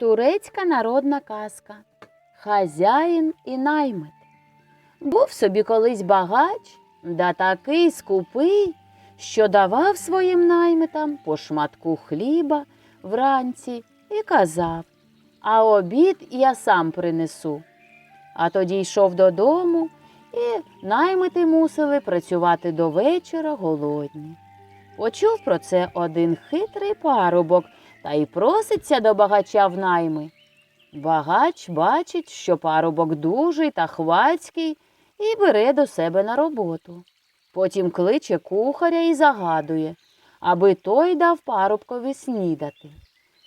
Турецька народна казка Хазяїн і наймит. Був собі колись багач, да такий скупий, що давав своїм наймитам по шматку хліба вранці і казав, а обід я сам принесу. А тоді йшов додому, і наймити мусили працювати до вечора голодні. Почув про це один хитрий парубок та й проситься до багача в найми. Багач бачить, що парубок дужий та хвацький, і бере до себе на роботу. Потім кличе кухаря і загадує, аби той дав парубкові снідати.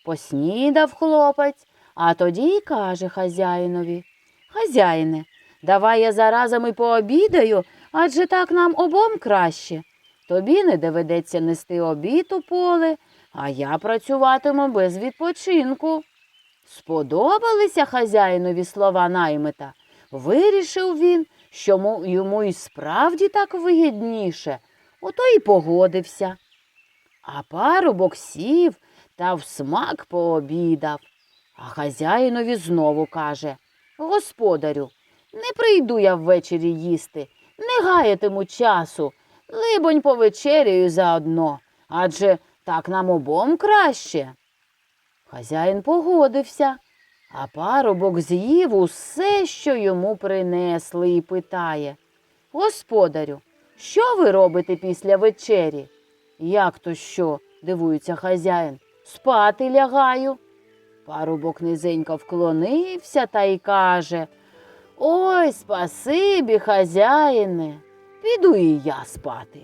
Поснідав хлопець, а тоді й каже хазяїнові Хазяїне, давай я заразом і пообідаю, адже так нам обом краще. Тобі не доведеться нести обід у поле, а я працюватиму без відпочинку. Сподобалися хазяїнові слова наймита. Вирішив він, що йому і справді так вигідніше, ото й погодився. А парубок сів та в смак пообідав. А хазяїнові знову каже Господарю, не прийду я ввечері їсти, не гаятиму часу, либонь повечеряю заодно, адже так нам обом краще. Хазяїн погодився, а парубок з'їв усе, що йому принесли, і питає Господарю, що ви робите після вечері? Як то що? дивується хазяїн. Спати лягаю. Парубок низенько вклонився та й каже Ой, спасибі, хазяїне, піду і я спати.